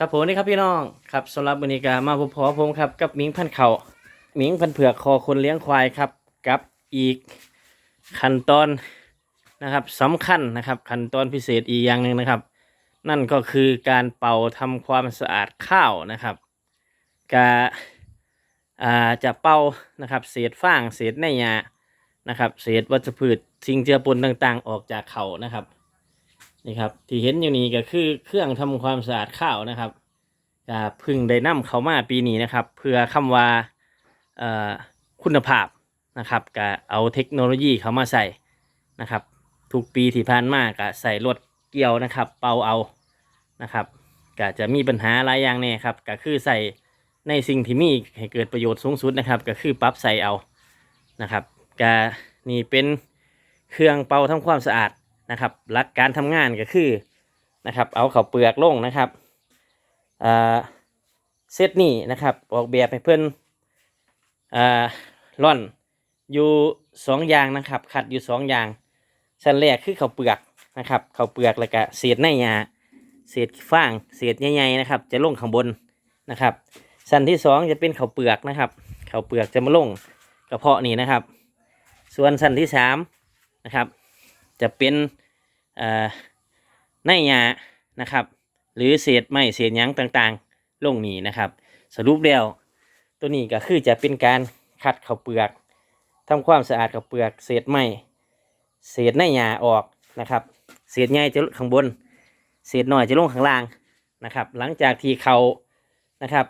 ครับผมนี่ครับพี่น้องครับสำหรับบริการมาพบพอผมครับกับหมิงพันเขาหมิงพันเผือกคอคนเลี้ยงควายครับกับอีกขั้นตอนนะครับสำคัญนะครับขั้นตอนพิเศษอีกอย่างหนึ่งนะครับ นั่นก็คือการเป่าทำความสะอาดข้าวนะครับกาอ่าจะเป่านะครับเศษฟางเศษในหญ้านะครับเศษวัชพืชสิ่งเจือปนต่างๆ ออกจากเขานะครับ นี่ครับ ที่เห็นอยู่นี้ก็คือเครื่องทำความสะอาดข้าวนะครับก็พึ่งได้นำเข้ามาปีนี้นะครับ เพื่อคำว่าคุณภาพนะครับก็เอาเทคโนโลยีเข้ามาใส่นะครับ ทุกปีที่ผ่านมาก็ใส่รถเกี่ยวนะครับ เป่าเอานะครับก็จะมีปัญหาหลายอย่างแน่ครับก็คือใส่ในสิ่งที่มีให้เกิดประโยชน์สูงสุดนะครับ ก็คือปรั๊บใส่เอานะครับก็นี่เป็นเครื่องเป่าทำความสะอาด นะครับหลักการทำงานก็คือนะครับ เอาเขาเปลือกลงนะครับเซตนี้นะครับ ออกแบบให้เพื่อนอ่าร่อนอยู่สองอย่างนะครับ ขัดอยู่สองอย่างชั้นแรกคือเขาเปลือกนะครับ เขาเปลือกแล้วก็เศษในหญ้าเศษฟางเศษใหญ่ๆนะครับ จะลงข้างบนนะครับชั้นที่สองจะเป็นเขาเปลือกนะครับเขาเปลือกจะมาลงกระเพาะนี่นะครับ ส่วนชั้นที่สามนะครับ จะเป็นในหญ้านะครับ หรือเศษไม้เศษหยังต่างๆ ลงนี้นะครับ สรุปแล้วตัวนี้ก็คือจะเป็นการคัดข้าวเปลือกทำความสะอาดข้าวเปลือกเศษไม้เศษในหญ้าออกนะครับ เศษใหญ่จะลงข้างบน เศษน้อยจะลงข้างล่างนะครับ หลังจากที่เขานะครับ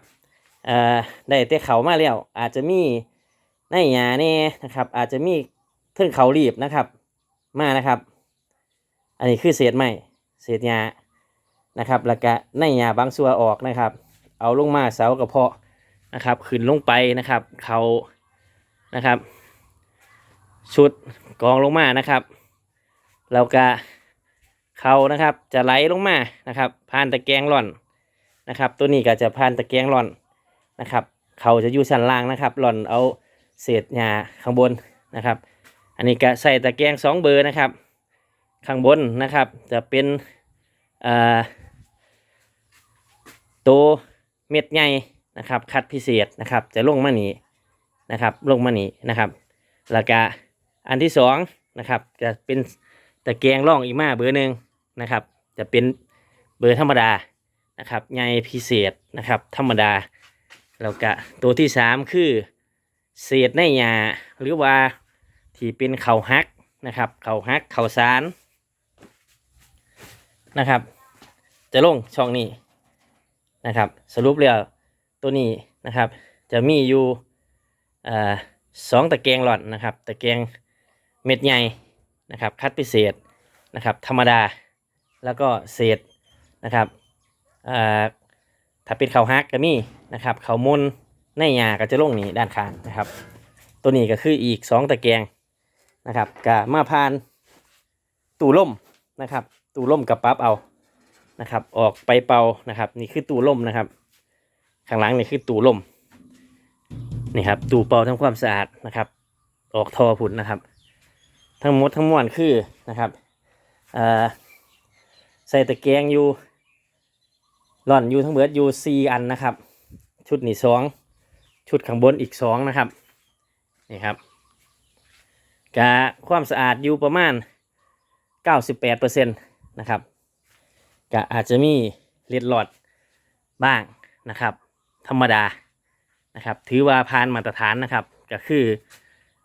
ได้แต่เขามาแล้วอาจจะมีในหญ้าแน่นะครับ อาจจะมีเทิงเขารีบนะครับ มานะครับ อันนี้คือเศษไม้เศษหญ้านะครับแล้วก็ในหญ้าบางส่วนออกนะครับ เอาลงมาเสากระเพาะนะครับ ขึ้นลงไปนะครับ เขานะครับ ชุดกองลงมานะครับแล้วก็เขานะครับจะไหลลงมานะครับผ่านตะแกรงร่อนนะครับ ตัวนี้ก็จะผ่านตะแกรงร่อนนะครับ เขาจะอยู่ชั้นล่างนะครับร่อนเอาเศษหญ้าข้างบนนะครับ อันนี้ก็ใส่ตะแกรงสองเบอร์นะครับ ข้างบนนะครับ จะเป็นตัวเม็ดใหญ่นะครับคัดพิเศษนะครับ จะลงมานี้นะครับ ลงมานี้นะครับแล้วก็อันที่สองนะครับจะเป็นตะแกรงร่องอีกมาเบอร์หนึ่งนะครับ จะเป็นเบอร์ธรรมดานะครับใหญ่พิเศษนะครับ ธรรมดาแล้วก็ตัวที่สามคือเศษในหญ้าหรือว่า ที่เป็นเข่าฮักนะครับเข่าฮักเข่าสารนะครับ จะลงช่องนี้นะครับ สรุปแล้วตัวนี้นะครับ จะมีอยู่สองตะแกรงหล่อนนะครับ ตะแกรงเม็ดใหญ่นะครับ คัดพิเศษนะครับ ธรรมดาแล้วก็เศษนะครับถ้าเป็นเขาฮักก็มีนะครับเขามุนในหญ้าก็จะลงนี้ด้านข้างนะครับ ตัวนี้ก็คืออีกสองตะแกรง นะครับกะมาพานตู้ล่มนะครับ ตู้ล่มกับปั๊บเอานะครับ ออกไปเป่านะครับ นี่คือตู้ล่มนะครับ ข้างหลังนี่คือตู้ล่มนี่ครับตู้เป่าทำความสะอาดนะครับ ออกทอผุนนะครับ ทั้งหมดทั้งมวลคือนะครับใส่ตะแกรงอยู่หล่อนอยู่ทั้งเบิดอยู่สี่อันนะครับ ชุดนี่สองชุดข้างบนอีกสองนะครับนี่ครับ กะความสะอาดอยู่ประมาณ 98%นะครับกะอาจจะมีเล็ดหลอดบ้างนะครับ ธรรมดานะครับ ถือว่าผ่านมาตรฐานนะครับ ก็คือ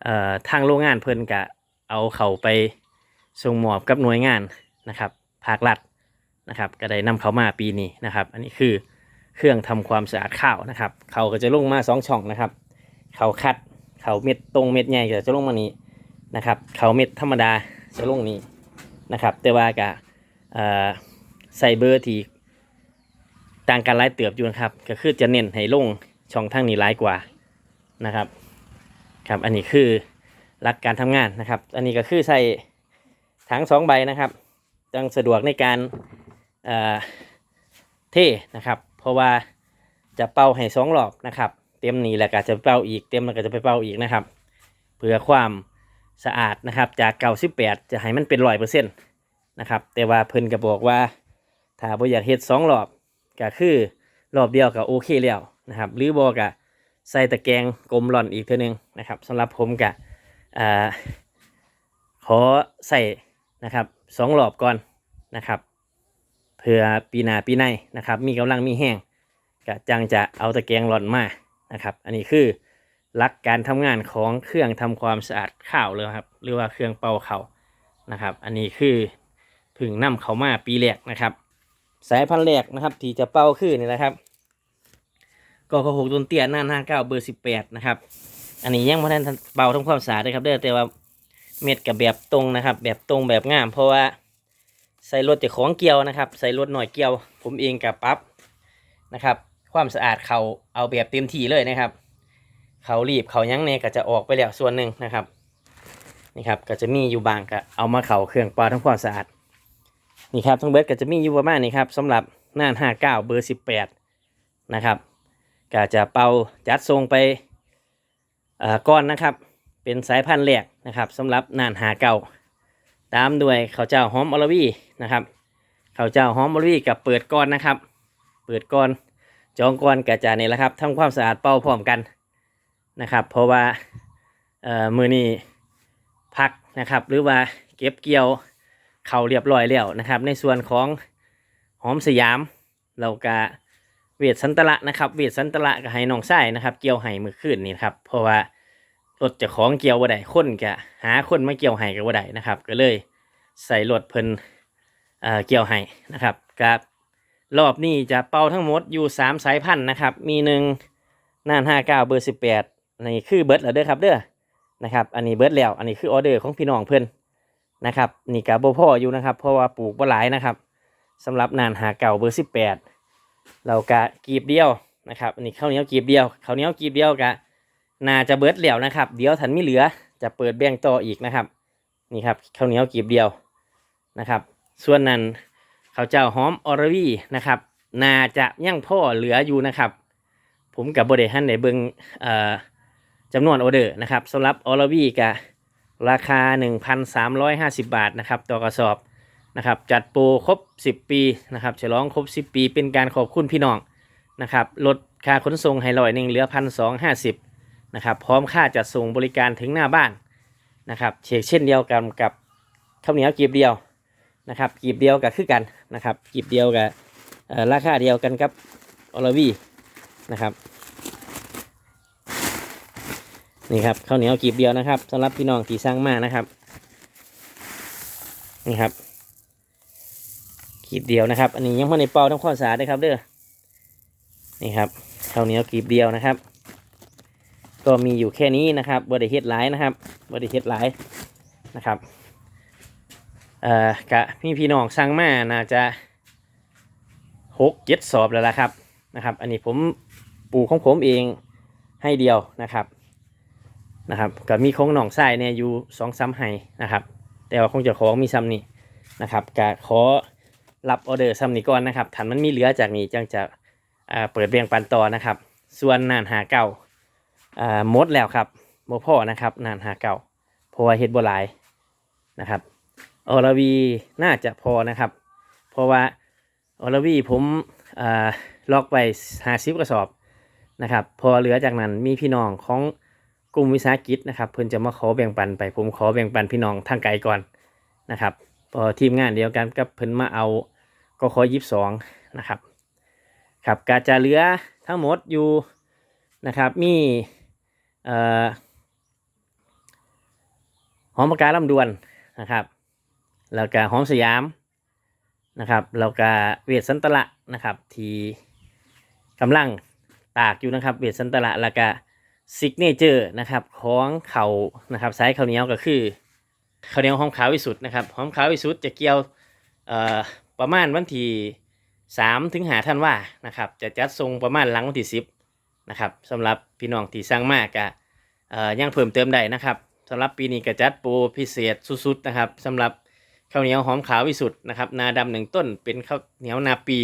อทางโรงงานเพิ่นกะเอาเขาไปส่งมอบกับหน่วยงานนะครับภาครัฐนะครับ ก็ได้นำเขามาปีนี้นะครับ อันนี้คือเครื่องทำความสะอาดข้าวนะครับ เขาก็จะลงมาสองช่องนะครับ เขาคัดเขาเม็ดตรงเม็ดใหญ่ก็จะลงมานี้ นะครับเขาเม็ดธรรมดาจะลงนี้นะครับแต่ว่ากะเอ่อใส่เบอร์ที่ต่างกันหลายเติบอยู่นะครับ ก็คือจะเน้นให้ลงช่องทางนี้หลายกว่านะครับครับอันนี้คือหลักการทำงานนะครับ อันนี้ก็คือใส่ถังสองใบนะครับจังสะดวกในการเอ่อเทนะครับ เพราะว่าจะเป่าให้สองรอบนะครับ เต็มนี้แล้วก็จะเป่าอีกเต็มแล้วก็จะไปเป่าอีกนะครับ เพื่อความ สะอาดนะครับ จากเก่าสิบแปดจะให้มันเป็นร้อยเปอร์เซ็นต์นะครับ แต่ว่าเพิ่นก็บอกว่า ถ้าบ่อยากเฮ็ดสองรอบก็คือรอบเดียวก็โอเคแล้วนะครับ หรือบอกะใส่ตะแกรงกลมหล่อนอีกเท่านึงนะครับสำหรับผมกะอ่าขอใส่นะครับสองรอบก่อนนะครับเพื่อปีหน้าปีในนะครับ มีกำลังมีแห้งก็จังจะเอาตะแกรงหล่อนมานะครับ อันนี้คือ ลักการทำงานของเครื่องทำความสะอาดข้าวเลยครับ หรือว่าเครื่องเป่าเขานะครับ อันนี้คือพึ่งนำเขามาปีแรกนะครับ สายพันธุ์แรกนะครับที่จะเป่าคือนี่แหละครับก็ขหกต้นเตี้ยหน้าห้าเก้าเบอร์สิบแปดนะครับ อันนี้ยังไม่ทันเป่าทำความสะอาดเลยครับเด้อแต่ว่าเม็ดกับแบบตรงนะครับ แบบตรงแบบงาม เพราะว่าใส่รถแต่ของเกี่ยวนะครับ ใส่รถหน่อยเกี่ยว ผมเองกับปั๊บนะครับ ความสะอาดเขาเอาแบบเต็มที่เลยนะครับ เขารีบเขายั้งเนี่ยก็จะออกไปแล้วส่วนหนึ่งนะครับนี่ครับก็จะมีอยู่บางก็เอามาเขาเครื่องปลาทำความสะอาดนี่ครับทั้งเบิร์ดก็จะมีอยู่ประมาณนี้ครับสำหรับน่านห้าเก้าเบอร์สิบแปดนะครับก็จะเป่าจัดทรงไปอ่อก้อนนะครับ เป็นสายพันธุ์แรกนะครับสำหรับน่านหาเก้าตามด้วยข้าวเจ้าหอมอลวีนะครับข้าวเจ้าหอมอลวีกับเปิดก้อนนะครับ เปิดก้อนจองก้อนกระจายนี่แหละครับทำความสะอาดเป่าพร้อมกัน นะครับ เพราะว่าเอ่อมือนี้พักนะครับ หรือว่าเก็บเกี่ยวเขาเรียบร้อยแล้วนะครับ ในส่วนของหอมสยามเราก็เวทสันตละนะครับ เวทสันตละกับไห้น้องไส้นะครับ เกี่ยวไห้มือขึ้นนี่ครับเพราะว่ารถจะของเกี่ยวบ่ได้คนกะหาคนมาเกี่ยวไห้กับบ่ได้นะครับ ก็เลยใส่รถเพิ่นเอ่อเกี่ยวไห้นะครับกับรอบนี้จะเป่าทั้งหมดอยู่สามสายพันธุ์นะครับ มีหนึ่งน่านห้าเก้าเบอร์สิบแปด นี่คือเบิร์ดแล้วเด้อครับเด้อนะครับอันนี้เบิร์ดแล้ว อันนี้คือออเดอร์ของพี่น้องเพิ่อนนะครับนี่กับโบพ่ออยู่นะครับ เพราะว่าปลูกบ่หลายนะครับสำหรับนานหาเก่าเบอร์สิบแปดเรากะกีบเดียวนะครับอันนี้ข้าวเหนียวกีบเดียวข้าวเหนียวกีบเดียวกะน่าจะเบิร์ดแล้วนะครับ เดี๋ยวถันไม่เหลือจะเปิดแบ่งต่ออีกนะครับ นี่ครับข้าวเหนียวกีบเดียวนะครับ ส่วนนั้นข้าวเจ้าหอมออรวีนะครับน่าจะยังพ่อเหลืออยู่นะครับ ผมกับบริฮันในเบิงเอ่อ จำนวนออเดอร์นะครับสำหรับออรวีกะราคา 1,350 บาทนะครับต่อกระสอบนะครับจัดโปรครบ 10 ปีนะครับฉลองครบ 10 ปี เป็นการขอบคุณพี่น้องนะครับลดค่าขนส่งให้ลอยหนึ่งเหลือ1,250นะครับพร้อมค่าจัดส่งบริการถึงหน้าบ้านนะครับเชกเช่นเดียวกันกับข้าวเหนียวกีบเดียวนะครับกีบเดียวกับคือกันนะครับกีบเดียวกับราคาเดียวกันกับออลวีนะครับ นี่ครับข้าวเหนียวกีบเดียวนะครับสำหรับพี่น้องที่สร้างมานะครับ นี่ครับกีบเดียวนะครับ อันนี้ยังไม่ในเป่าทั้งข้อสะอาดด้ครับเด้อนี่ครับข้าวเหนียวกีบเดียวนะครับ ก็มีอยู่แค่นี้นะครับบริเฮ็ดหลายนะครับบริเฮ็ดหลายนะครับเอ่อกะพี่พี่น้องสร้างมาน่าจะหกเจ็ดสอบแล้วละครับนะครับ อันนี้ผมปลูกของผมเองให้เดียวนะครับ นะครับก็มีของหนองทรายเนี่ยอยู่สองซ้ำไห้นะครับ แต่ว่าคงจะของมีซ้ำนี่นะครับก็ขอรับออเดอร์ซ้ำนี้ก่อนนะครับถันมันมีเหลือจากนี้จังจะเปิดเบียงปันต่อนะครับ ส่วนนานหาเก่าหมดแล้วครับโมพ่อนะครับ นานหาเก่าเพราะว่าเฮ็ดบัหลายนะครับออรวีน่าจะพอนะครับ เพราะว่าออรวีผมล็อกไปหาซิบกระสอบนะครับ พอเหลือจากนั้นมีพี่น้องของ กลุ่มวิสาหกิจนะครับ เพิ่นจะมาขอแบ่งปันไปผมขอแบ่งปันพี่น้องทางไกลก่อนนะครับพอทีมงานเดียวกันกับเพิ่นมาเอาก็ขอยิบสองนะครับครับกาจะเหลือทั้งหมดอยู่นะครับมีเอ่อหอมปากกาลำดวนนะครับแล้วก็หอมสยามนะครับแล้วก็เวทสันตละนะครับที่กำลังตากอยู่นะครับ เวทสันตละแล้วก็ ซิกเนเจอร์นะครับของเขานะครับสายข้าวเหนียวก็คือข้าวเหนียวหอมขาววิสุทธ์นะครับหอมขาววิสุทธ์จะเกี่ยวประมาณวันที่สามถึงหาท่านว่านะครับจะจัดทรงประมาณหลังวันที่สิบนะครับสำหรับพี่น้องที่สั่งมากก็เอ่อยังเพิ่มเติมได้นะครับสำหรับปีนี้ก็จัดโปรพิเศษสุดๆนะครับสำหรับข้าวเหนียวหอมขาววิสุทธ์นะครับนาดำหนึ่งต้นเป็นข้าวเหนียวนาปี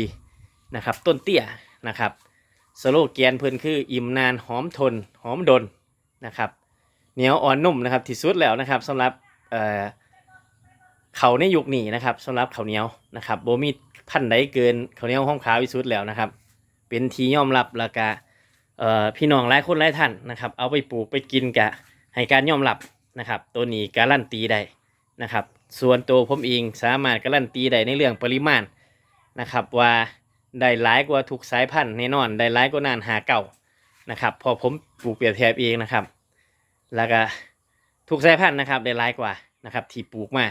นะครับต้นเตี้ยนะครับ สโลแกนเพิ่นคืออิ่มนานหอมทนหอมดนนะครับเหนียวอ่อนนุ่มนะครับที่สุดแล้วนะครับสำหรับเอ่อเขาในยุคนี้นะครับสำหรับเขาเหนียวนะครับโบมีพันใดเกินเขาเหนียวหอมขาวที่สุดแล้วนะครับ เป็นที่ยอมรับแล้วก็เอ่อพี่น้องหลายคนหลายท่านนะครับ เอาไปปลูกไปกินกะให้การยอมรับนะครับ ตัวนี้การันตีได้นะครับ ส่วนตัวผมเองสามารถการันตีได้ในเรื่องปริมาณนะครับว่า ได้หลายกว่าทุกสายพันธุ์แน่นอนได้หลายกว่านานหาเก่านะครับ พอผมปลูกเปรียบเทียบเองนะครับ แล้วก็ทุกสายพันธุ์นะครับได้หลายกว่านะครับที่ปลูกมา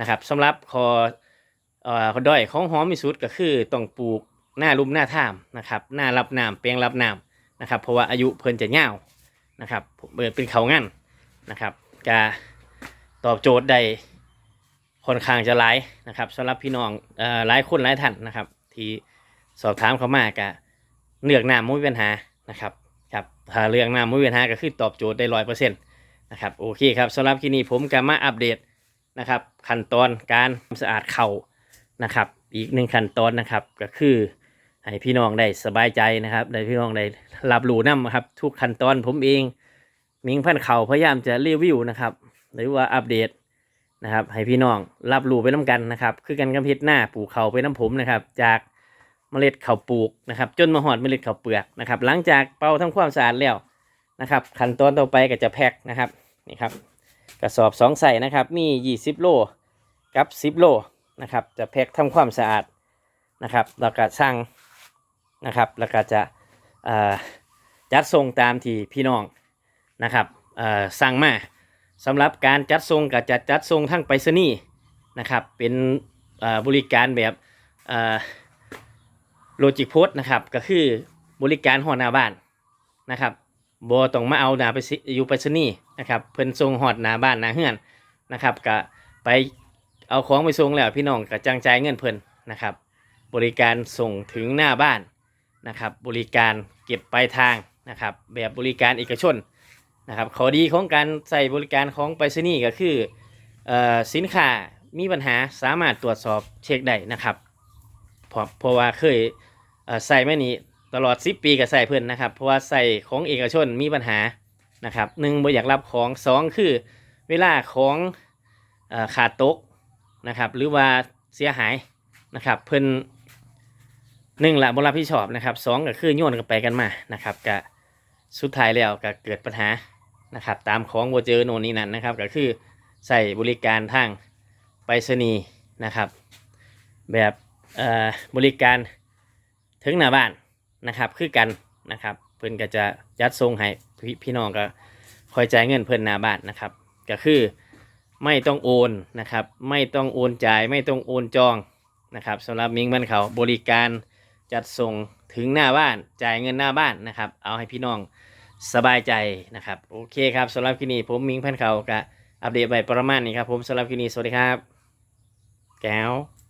นะครับสำหรับคอเอ่อด้อยของหอมมิสุดก็คือต้องปลูกหน้าลุ่มหน้าท่ามนะครับหน้ารับน้ำเปียงรับน้ำนะครับ เพราะว่าอายุเพิ่นจะยาวนะครับเปิดเป็นเขางั้นนะครับกาตอบโจทย์ได้ค่อนข้างจะหลายนะครับสำหรับพี่น้องเอ่อหลายคนหลายท่านนะครับ ที่ สอบถามเขามากะเลือกน้ำไม่มีปัญหานะครับครับถ้าเลือกน้ำไม่มีปัญหาก็คือตอบโจทย์ได้ร้อยเปอร์เซ็นต์นะครับโอเคครับสำหรับที่นี้ผมก็มาอัปเดตนะครับขั้นตอนการทำสะอาดเข่านะครับ อีกหนึ่งขั้นตอนนะครับก็คือให้พี่น้องได้สบายใจนะครับได้พี่น้องได้รับรู้นำครับ ทุกขั้นตอนผมเองมิงพันเข่าพยายามจะรีวิวนะครับ หรือว่าอัปเดตนะครับ ให้พี่น้องรับรู้ไปน้กันนะครับ คือกันกำเพชรหน้าปลูกเข่าไปน้ำผมนะครับ จาก เมล็ดข้าวปลูกนะครับจนมาหอดเมล็ดข้าวเปลือกนะครับ หลังจากเป่าทำความสะอาดแล้วนะครับ ขั้นตอนต่อไปก็จะแพ็คนะครับนี่ครับกระสอบสองใส่นะครับมี 20 โลกับ 10 โลนะครับ จะแพ็คทำความสะอาดนะครับแล้วก็ช่างนะครับแล้วก็จะจัดส่งตามที่พี่น้องนะครับสั่งมาสำหรับการจัดส่งก็จะจัดส่งทั้งไปรษณีย์นะครับเป็นบริการแบบ โลจิโพสนะครับก็คือบริการหัวหน้าบ้านนะครับบต้องมาเอาหนาไปสิอยู่ไปรษณีย์นะครับเพิ่นส่งหอดหนาบ้านหนาเฮือนนะครับก็ไปเอาของไปส่งแล้วพี่น้องก็จังจ่ายเงินเพิ่นนะครับ บริการส่งถึงหน้าบ้านนะครับ บริการเก็บปลายทางนะครับ แบบบริการเอกชนนะครับข้อดีของการใส่บริการของไปรษณีย์ก็คือเอ่อสินค้ามีปัญหาสามารถตรวจสอบเช็คได้นะครับเพราะเพราะว่าเคย ใส่มานี้ตลอด 10 ปีก็ใส่เพื่อนนะครับ เพราะว่าใส่ของเอกชนมีปัญหานะครับหนึ่งบ่อยากรับของสองคือเวลาของอขาดตกนะครับหรือว่าเสียหายนะครับเพิ่อนหนึ่งละบรับผิดชอบนะครับสองก็คือโยนกันไปกันมานะครับก็สุดท้ายแล้วก็เกิดปัญหานะครับตามของบ่เจอโน่นนี่นั่นนะครับก็คือใส่บริการทางไปรษณีย์นะครับ แบบบริการ ถึงหน้าบ้านนะครับคือกันนะครับ เพิ่นก็จะจัดส่งให้พี่พี่น้องก็คอยจ่ายเงินเพิ่นหน้าบ้านนะครับ ก็คือไม่ต้องโอนนะครับ ไม่ต้องโอนจ่ายไม่ต้องโอนจองนะครับสำหรับมิงบ้านเขาบริการจัดส่งถึงหน้าบ้านจ่ายเงินหน้าบ้านนะครับ เอาให้พี่น้องสบายใจนะครับโอเคครับสำหรับคลิปนี้ผมมิงพันเขาก็อัปเดตไปประมาณนี้ครับผมสำหรับคลิปนี้สวัสดีครับ แก้ว